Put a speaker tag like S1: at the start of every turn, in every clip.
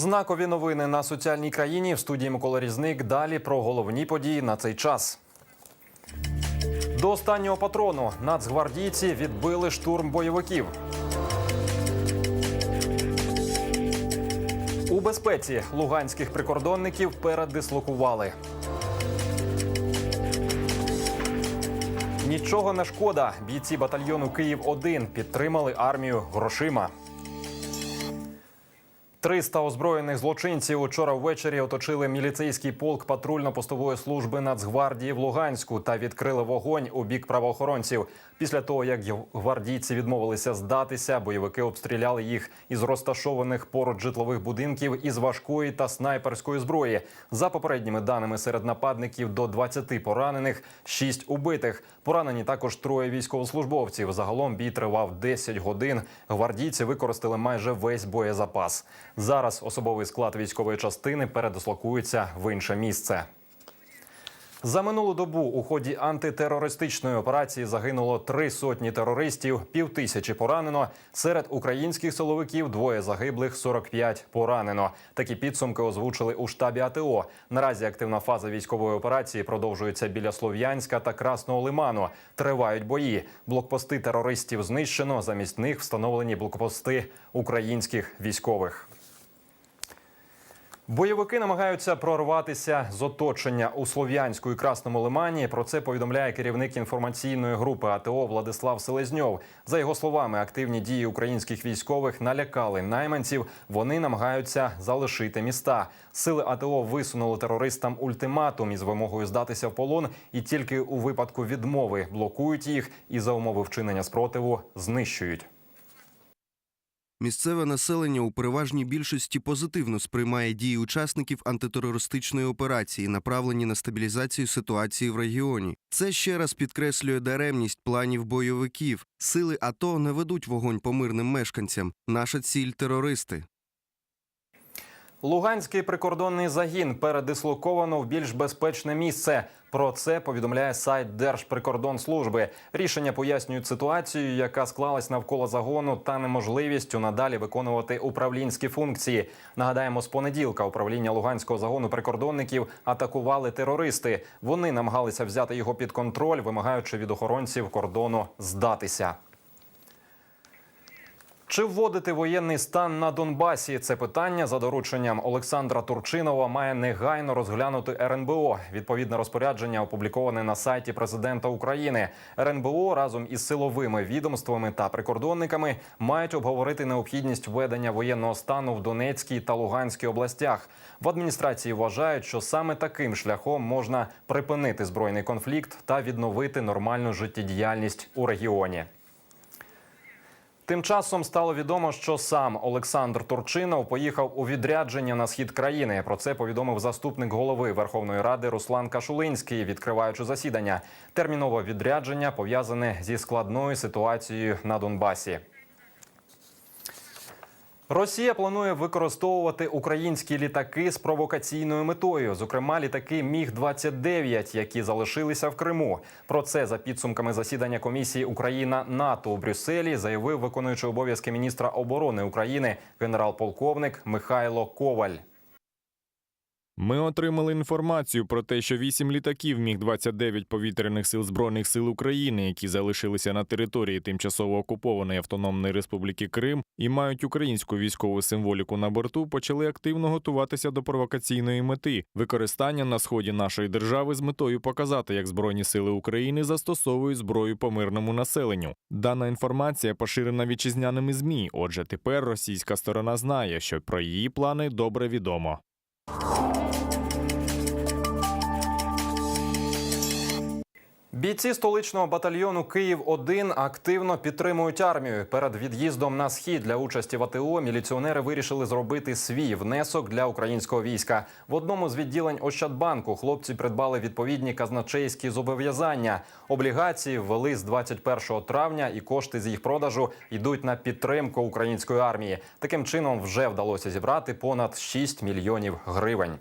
S1: Знакові новини на соціальній країні в студії Микола Різник. Далі про головні події на цей час. До останнього патрону нацгвардійці відбили штурм бойовиків. У безпеці луганських прикордонників передислокували. Нічого не шкода. Бійці батальйону Київ 1 підтримали армію грошима. 300 озброєних злочинців учора ввечері оточили міліцейський полк патрульно-постової служби Нацгвардії в Луганську та відкрили вогонь у бік правоохоронців. Після того, як гвардійці відмовилися здатися, бойовики обстріляли їх із розташованих поруч житлових будинків із важкої та снайперської зброї. За попередніми даними серед нападників до 20 поранених, 6 убитих. Поранені також троє військовослужбовців. Загалом бій тривав 10 годин. Гвардійці використали майже весь боєзапас. Зараз особовий склад військової частини передислокується в інше місце. За минулу добу у ході антитерористичної операції загинуло три сотні терористів, півтисячі поранено. Серед українських силовиків двоє загиблих, 45 поранено. Такі підсумки озвучили у штабі АТО. Наразі активна фаза військової операції продовжується біля Слов'янська та Красного Лиману. Тривають бої. Блокпости терористів знищено. Замість них встановлені блокпости українських військових. Бойовики намагаються прорватися з оточення у Слов'янську і Красному Лимані. Про це повідомляє керівник інформаційної групи АТО Владислав Селезньов. За його словами, активні дії українських військових налякали найманців. Вони намагаються залишити міста. Сили АТО висунули терористам ультиматум із вимогою здатися в полон, і тільки у випадку відмови блокують їх і за умови вчинення спротиву знищують.
S2: Місцеве населення у переважній більшості позитивно сприймає дії учасників антитерористичної операції, направлені на стабілізацію ситуації в регіоні. Це ще раз підкреслює даремність планів бойовиків. Сили АТО не ведуть вогонь по мирним мешканцям. Наша ціль терористи.
S1: Луганський прикордонний загін передислоковано в більш безпечне місце. Про це повідомляє сайт Держприкордонслужби. Рішення пояснюють ситуацію, яка склалась навколо загону, та неможливістю надалі виконувати управлінські функції. Нагадаємо, з понеділка управління Луганського загону прикордонників атакували терористи. Вони намагалися взяти його під контроль, вимагаючи від охоронців кордону здатися. Чи вводити воєнний стан на Донбасі? Це питання за дорученням Олександра Турчинова має негайно розглянути РНБО. Відповідне розпорядження опубліковане на сайті президента України. РНБО разом із силовими відомствами та прикордонниками мають обговорити необхідність введення воєнного стану в Донецькій та Луганській областях. В адміністрації вважають, що саме таким шляхом можна припинити збройний конфлікт та відновити нормальну життєдіяльність у регіоні. Тим часом стало відомо, що сам Олександр Турчинов поїхав у відрядження на схід країни. Про це повідомив заступник голови Верховної Ради Руслан Кашулинський, відкриваючи засідання. Термінове відрядження пов'язане зі складною ситуацією на Донбасі. Росія планує використовувати українські літаки з провокаційною метою, зокрема літаки Міг 29 які залишилися в Криму. Про це за підсумками засідання комісії Україна НАТО у Брюсселі заявив виконуючий обов'язки міністра оборони України генерал-полковник Михайло Коваль.
S3: Ми отримали інформацію про те, що вісім літаків Міг-29 повітряних сил збройних сил України, які залишилися на території тимчасово окупованої автономної республіки Крим і мають українську військову символіку на борту, почали активно готуватися до провокаційної мети використання на сході нашої держави з метою показати, як збройні сили України застосовують зброю по мирному населенню. Дана інформація поширена вітчизняними змі. Отже, тепер російська сторона знає, що про її плани добре відомо.
S1: Бійці столичного батальйону Київ 1 активно підтримують армію. Перед від'їздом на схід для участі в АТО міліціонери вирішили зробити свій внесок для українського війська. В одному з відділень Ощадбанку хлопці придбали відповідні казначейські зобов'язання. Облігації ввели з 21 травня, і кошти з їх продажу йдуть на підтримку української армії. Таким чином вже вдалося зібрати понад 6 мільйонів гривень.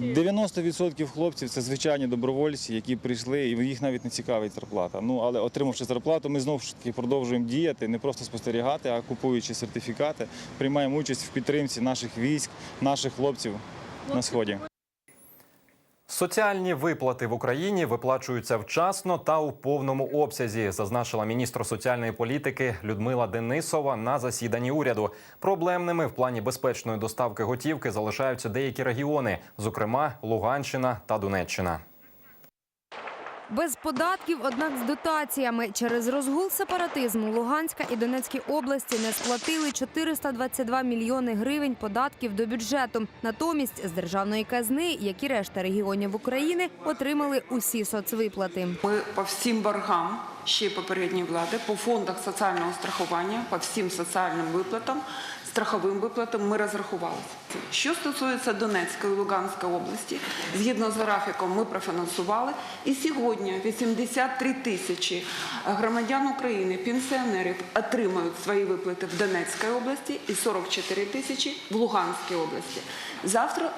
S4: 90% хлопців це звичайні добровольці, які прийшли, і їх навіть не цікавить зарплата. Ну але отримавши зарплату, ми знову ж таки продовжуємо діяти, не просто спостерігати, а купуючи сертифікати, приймаємо участь в підтримці наших військ, наших хлопців на сході.
S1: Соціальні виплати в Україні виплачуються вчасно та у повному обсязі, зазначила міністр соціальної політики Людмила Денисова на засіданні уряду. Проблемними в плані безпечної доставки готівки залишаються деякі регіони, зокрема Луганщина та Донеччина.
S5: Без податків, однак з дотаціями. Через розгул сепаратизму Луганська і Донецькі області не сплатили 422 мільйони гривень податків до бюджету. Натомість з державної казни, як і решта регіонів України, отримали усі соцвиплати.
S6: Ми по всім боргам ще попередньої влади, по фондах соціального страхування, по всім соціальним виплатам, страховим виплатам ми розрахувалися. Що стосується Донецької і Луганської області, згідно з графіком ми профінансували. І сьогодні 83 тисячі громадян України, пенсіонерів отримають свої виплати в Донецькій області і 44 тисячі в Луганській області. Завтра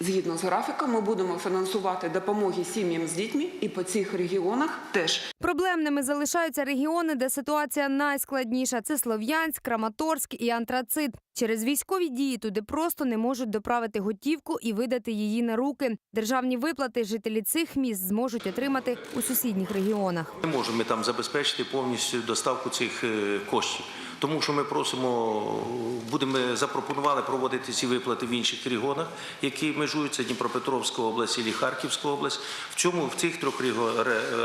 S6: Згідно з графіком, ми будемо фінансувати допомоги сім'ям з дітьми і по цих регіонах теж.
S5: Проблемними залишаються регіони, де ситуація найскладніша. Це Слов'янськ, Краматорськ і Антрацит. Через військові дії туди просто не можуть доправити готівку і видати її на руки. Державні виплати жителі цих міст зможуть отримати у сусідніх регіонах.
S7: Не можемо ми там забезпечити повністю доставку цих е, коштів. Тому що ми просимо, будемо запропонували проводити ці виплати в інших регіонах, які межуються Дніпропетровська область і Харківська область. В цьому в цих трьох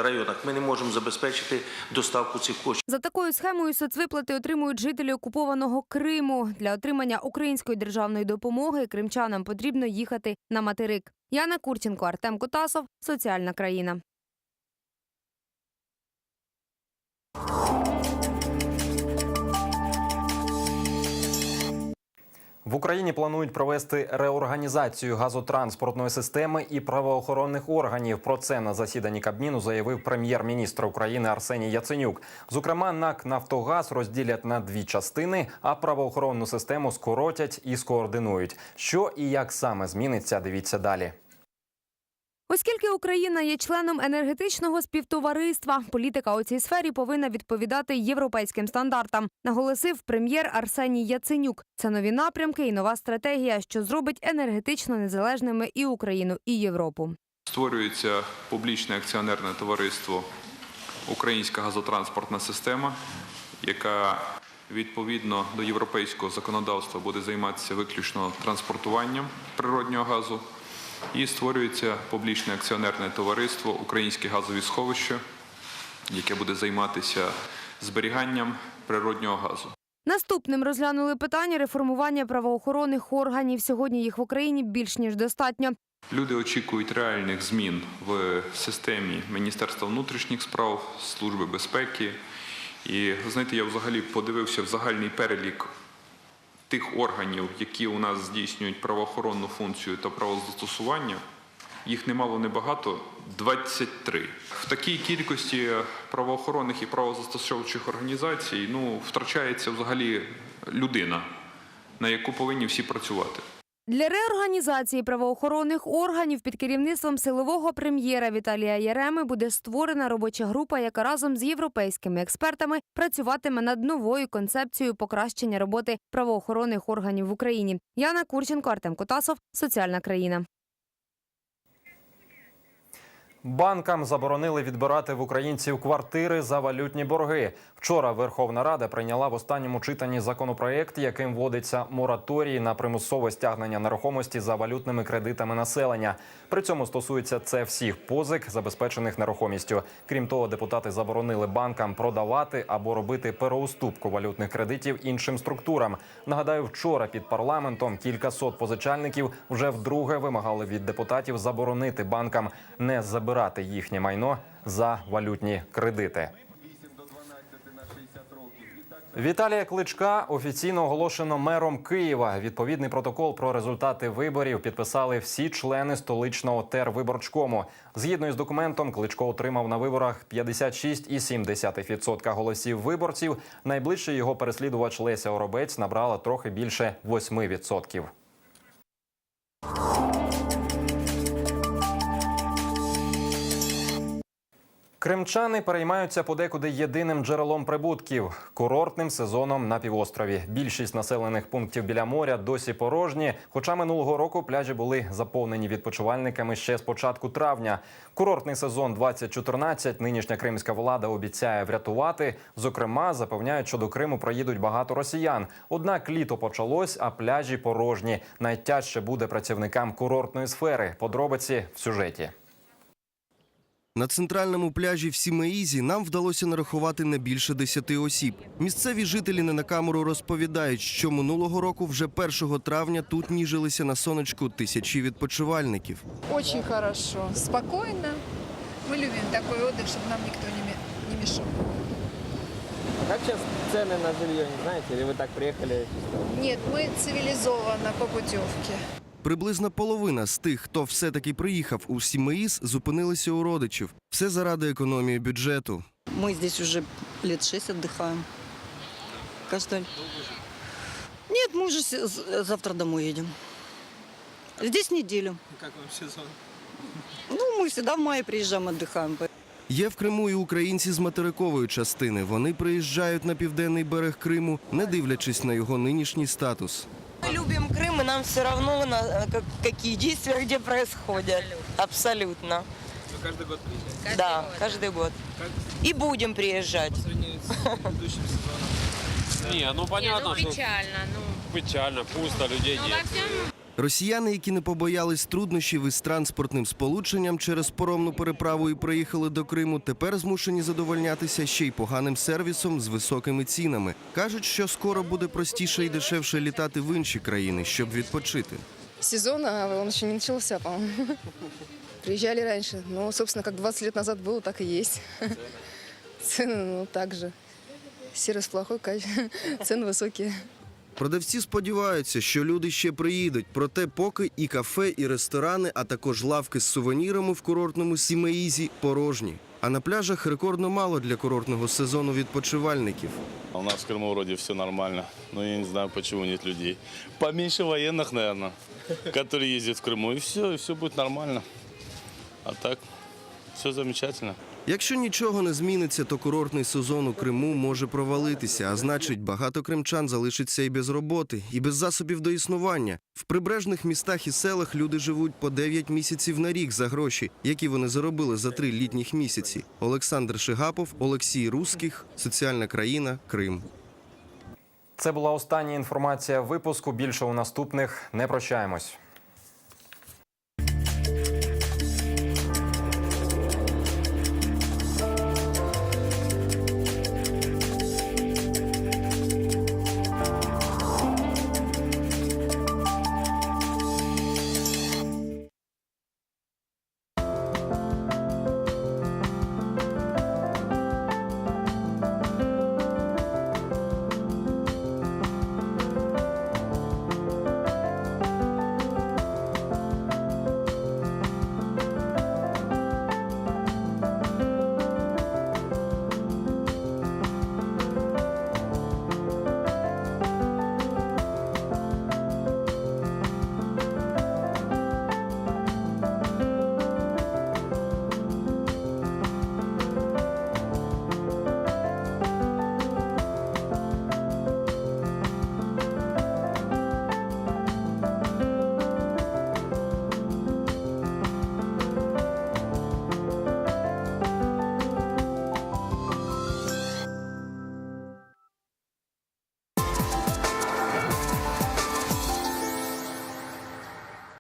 S7: районах ми не можемо забезпечити доставку цих коштів.
S5: За такою схемою соцвиплати отримують жителі окупованого Криму. Для отримання української державної допомоги кримчанам потрібно їхати на материк. Яна Курченко, Артем Котасов, Соціальна країна.
S1: В Україні планують провести реорганізацію газотранспортної системи і правоохоронних органів. Про це на засіданні Кабміну заявив прем'єр-міністр України Арсеній Яценюк. Зокрема, НАК Нафтогаз розділять на дві частини, а правоохоронну систему скоротять і скоординують. Що і як саме зміниться, дивіться далі.
S5: Оскільки Україна є членом енергетичного співтовариства, політика у цій сфері повинна відповідати європейським стандартам, наголосив прем'єр Арсеній Яценюк. Це нові напрямки і нова стратегія, що зробить енергетично незалежними і Україну, і Європу.
S8: Створюється публічне акціонерне товариство Українська газотранспортна система, яка відповідно до європейського законодавства буде займатися виключно транспортуванням природнього газу. І створюється публічне акціонерне товариство Українські газові сховища, яке буде займатися зберіганням природнього газу.
S5: Наступним розглянули питання реформування правоохоронних органів. Сьогодні їх в Україні більш ніж достатньо.
S8: Люди очікують реальних змін в системі Міністерства внутрішніх справ, Служби безпеки. І знаєте, я взагалі подивився в загальний перелік тих органів, які у нас здійснюють правоохоронну функцію та правозастосування. Їх немало небагато 23. В такій кількості правоохоронних і правозастосовчих організацій ну, втрачається взагалі людина, на яку повинні всі працювати.
S5: Для реорганізації правоохоронних органів під керівництвом силового прем'єра Віталія Яреми буде створена робоча група, яка разом з європейськими експертами працюватиме над новою концепцією покращення роботи правоохоронних органів в Україні. Яна Курченко, Артем Котасов, Соціальна країна.
S1: Банкам заборонили відбирати в українців квартири за валютні борги. Вчора Верховна Рада прийняла в останньому читанні законопроект, яким вводиться мораторій на примусове стягнення нерухомості за валютними кредитами населення. При цьому стосується це всіх позик, забезпечених нерухомістю. Крім того, депутати заборонили банкам продавати або робити переуступку валютних кредитів іншим структурам. Нагадаю, вчора під парламентом кількасот позичальників вже вдруге вимагали від депутатів заборонити банкам не забирати їхнє майно за валютні кредити. Віталія Кличка офіційно оголошено мером Києва. Відповідний протокол про результати виборів підписали всі члени столичного тервиборчкому. Згідно із документом, Кличко отримав на виборах 56,7% голосів виборців. Найближчий його переслідувач Леся Оробець набрала трохи більше 8%. Кримчани переймаються подекуди єдиним джерелом прибутків курортним сезоном на півострові. Більшість населених пунктів біля моря досі порожні. Хоча минулого року пляжі були заповнені відпочивальниками ще з початку травня. Курортний сезон 2014 нинішня кримська влада обіцяє врятувати. Зокрема, запевняють, що до Криму проїдуть багато росіян. Однак літо почалось, а пляжі порожні. Найтяжче буде працівникам курортної сфери. Подробиці в сюжеті.
S2: На центральному пляжі в Сімеїзі нам вдалося нарахувати не більше десяти осіб. Місцеві жителі не на камеру розповідають, що минулого року вже 1 травня тут ніжилися на сонечку тисячі відпочивальників.
S9: Очень хорошо, спокойно. Мы любим такой отдых, чтобы нам никто не ме- не мешал.
S10: Как сейчас цены на жилье, не знаете? Или вы так приехали?
S9: Нет, мы цивилизованно по путевке.
S2: Приблизно половина з тих, хто все-таки приїхав у Сімеїз, зупинилися у родичів. Все заради економії бюджету.
S11: Мы здесь уже лет шесть отдыхаем. Каждый... Нет, мы уже с- з- завтра домой едем. Здесь неделю.
S10: Как вам сезон?
S11: Ну, мы всегда в мае приезжаем, отдыхаем.
S2: Є в Криму і українці з материкової частини. Вони приїжджають на південний берег Криму, не дивлячись на його нинішній статус.
S12: Мы любим Крым, и нам все равно, на, как- какие действия где происходят. Абсолютно.
S10: Вы каждый год приезжаете?
S12: да, каждый год. И будем приезжать.
S10: По сравнению с предыдущим сезоном?
S13: Не, ну понятно, что
S14: Печально, ну.
S13: печально, пусто, людей
S14: Но
S13: нет.
S14: во всем
S2: Росіяни, які не побоялись труднощів із транспортним сполученням через поромну переправу і приїхали до Криму, тепер змушені задовольнятися ще й поганим сервісом з високими цінами. кажуть, що скоро буде простіше і дешевше літати в інші країни, щоб відпочити.
S9: Сезон, а он еще не начался, по-моему. Приезжали раньше. Ну, собственно, как 20 лет назад было, так и есть. Цены, ну, так же. Сервис плохой, каче- цены высокие.
S2: Продавці сподіваються, що люди ще приїдуть. Проте, поки і кафе, і ресторани, а також лавки з сувенірами в курортному Сімеїзі порожні. А на пляжах рекордно мало для курортного сезону відпочивальників.
S15: А У нас в Крыму вроде все нормально, но я не знаю, почему нет людей. Поменьше военных, наверное, которые ездят в Крыму, и все, и все будет нормально. А так, все замечательно.
S2: Якщо нічого не зміниться, то курортний сезон у Криму може провалитися, а значить, багато кримчан залишиться і без роботи, і без засобів до існування. В прибережних містах і селах люди живуть по 9 місяців на рік за гроші, які вони заробили за три літніх місяці. Олександр Шигапов, Олексій Русських, Соціальна країна, Крим.
S1: Це була остання інформація випуску. Більше у наступних не прощаємось.